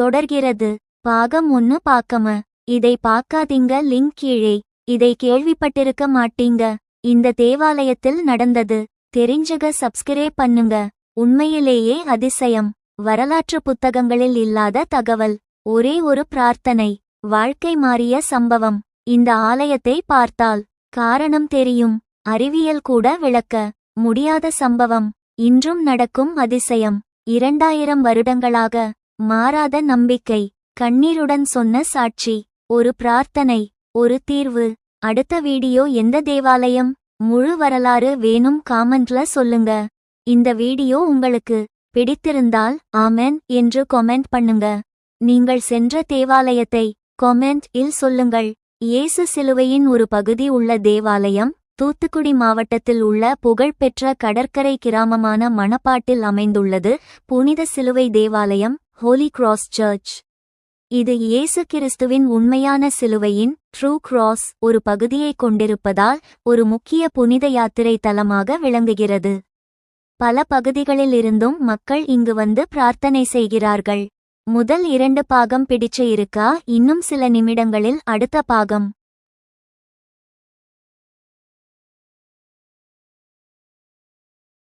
தொடர்கிறது. பாகம் ஒன்னு பாக்கம. இதை பார்க்காதீங்க லிங்க் கீழே. இதை கேள்விப்பட்டிருக்க மாட்டீங்க. இந்த தேவாலயத்தில் நடந்தது. தெரிஞ்சக சப்ஸ்கிரைப் பண்ணுங்க. உண்மையிலேயே அதிசயம். வரலாற்று புத்தகங்களில் இல்லாத தகவல். ஒரே ஒரு பிரார்த்தனை. வாழ்க்கை மாறிய சம்பவம். இந்த ஆலயத்தை பார்த்தால் காரணம் தெரியும். அறிவியல் கூட விளக்க முடியாத சம்பவம். இன்றும் நடக்கும் அதிசயம். இரண்டாயிரம் வருடங்களாக மாறாத நம்பிக்கை கண்ணீருடன் சொன்ன சாட்சி ஒரு பிரார்த்தனை ஒரு தீர்வு. அடுத்த வீடியோ எந்த தேவாலயம்? முழு வரலாறு வேணும் காமெண்ட்ல சொல்லுங்க. இந்த வீடியோ உங்களுக்கு பிடித்திருந்தால் ஆமென் என்று கொமெண்ட் பண்ணுங்க. நீங்கள் சென்ற தேவாலயத்தை கொமெண்ட் இல் சொல்லுங்கள். இயேசு சிலுவையின் ஒரு பகுதி உள்ள தேவாலயம் தூத்துக்குடி மாவட்டத்தில் உள்ள புகழ்பெற்ற கடற்கரை கிராமமான மணப்பாட்டில் அமைந்துள்ளது. புனித சிலுவை தேவாலயம் ஹோலி கிராஸ் சர்ச் இது இயேசு கிறிஸ்துவின் உண்மையான சிலுவையின் ட்ரூ கிராஸ் ஒரு பகுதியைக் கொண்டிருப்பதால் ஒரு முக்கிய புனித யாத்திரை தலமாக விளங்குகிறது. பல பகுதிகளில் இருந்தும் மக்கள் இங்கு வந்து பிரார்த்தனை செய்கிறார்கள். முதல் இரண்டு பாகம் பிடிச்சு இருக்கா இன்னும் சில நிமிடங்களில் அடுத்த பாகம்.